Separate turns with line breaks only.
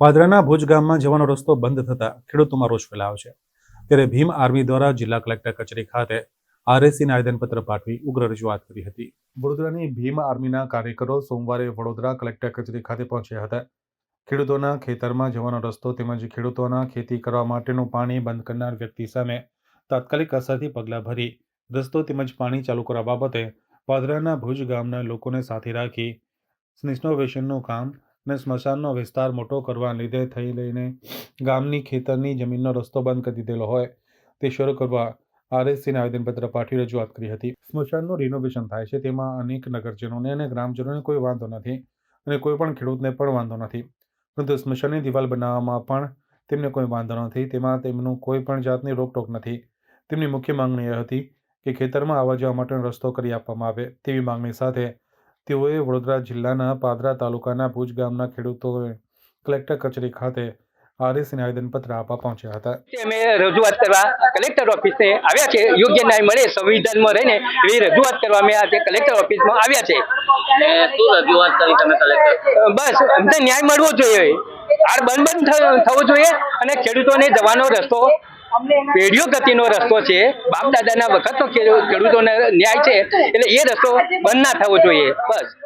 પાદરાના ભુજ ગામમાં જવાનો રસ્તો બંધ થતા ખેડૂતોમાં રોષ ફેલાયો છે. ત્યારે ભીમ આર્મી દ્વારા જિલ્લા કલેક્ટર કચેરી ખાતે આરએસસીને આવેદનપત્ર પાઠવી ઉગ્ર રજૂઆત કરી હતી. વડોદરાની ભીમ આર્મીના કાર્યકરો સોમવારે વડોદરા કલેક્ટર કચેરી ખાતે પહોંચ્યા હતા. ખેડૂતોના ખેતરમાં જવાનો રસ્તો તેમજ ખેડૂતોના ખેતી કરવા માટેનું પાણી બંધ કરનાર વ્યક્તિ સામે તાત્કાલિક અસરથી પગલાં ભરી રસ્તો તેમજ પાણી ચાલુ કરવા બાબતે પાદરાના ભુજ ગામના લોકોને સાથે રાખી સ્નિસ્નોવેશનનું કામ અને સ્મશાનનો વિસ્તાર મોટો કરવાને લીધે થઈ લઈને ગામની ખેતરની જમીનનો રસ્તો બંધ કરી દીધેલો હોય તે શરૂ કરવા આરએસસીને આવેદનપત્ર પાઠવી રજૂઆત કરી હતી. સ્મશાનનું રિનોવેશન થાય છે તેમાં અનેક નગરજનોને અને ગ્રામજનોને કોઈ વાંધો નથી અને કોઈ પણ ખેડૂતને પણ વાંધો નથી. પરંતુ સ્મશાનની દિવાલ બનાવવામાં પણ તેમને કોઈ વાંધો નથી. તેમાં તેમનું કોઈ પણ જાતની રોકટોક નથી. તેમની મુખ્ય માંગણી એ હતી કે ખેતરમાં આવવા જવા માટેનો રસ્તો કરી આપવામાં આવે તેવી માંગણી સાથે તેઓએ વડોદરા જિલ્લાના પાદરા તાલુકાના ભુજ ગામના ખેડૂતોએ કલેક્ટર કચેરી ખાતે આરએસસીને આવેદનપત્ર આપવા પહોંચ્યા હતા.
અમે રજૂઆત કરવા કલેક્ટર ઓફિસે આવ્યા છે યોગ્ય ન્યાય મળે સંવિધાનમાં રહીને એવી રજૂઆત કરવા અમે આજે કલેક્ટર ઓફિસમાં આવ્યા છે.
શું રજૂઆત કરી તમે કલેક્ટર?
બસ અમને ન્યાય મળવો જોઈએ. આ બંધ બંધ થવો જોઈએ અને ખેડૂતોને જવાનો રસ્તો પેઢીઓ ગતિનો રસ્તો છે. બાપ દાદાના વખતનો ખેડૂ- ખેડૂતોને ન્યાય છે. એટલે એ રસ્તો બંધ ના થવો જોઈએ. બસ.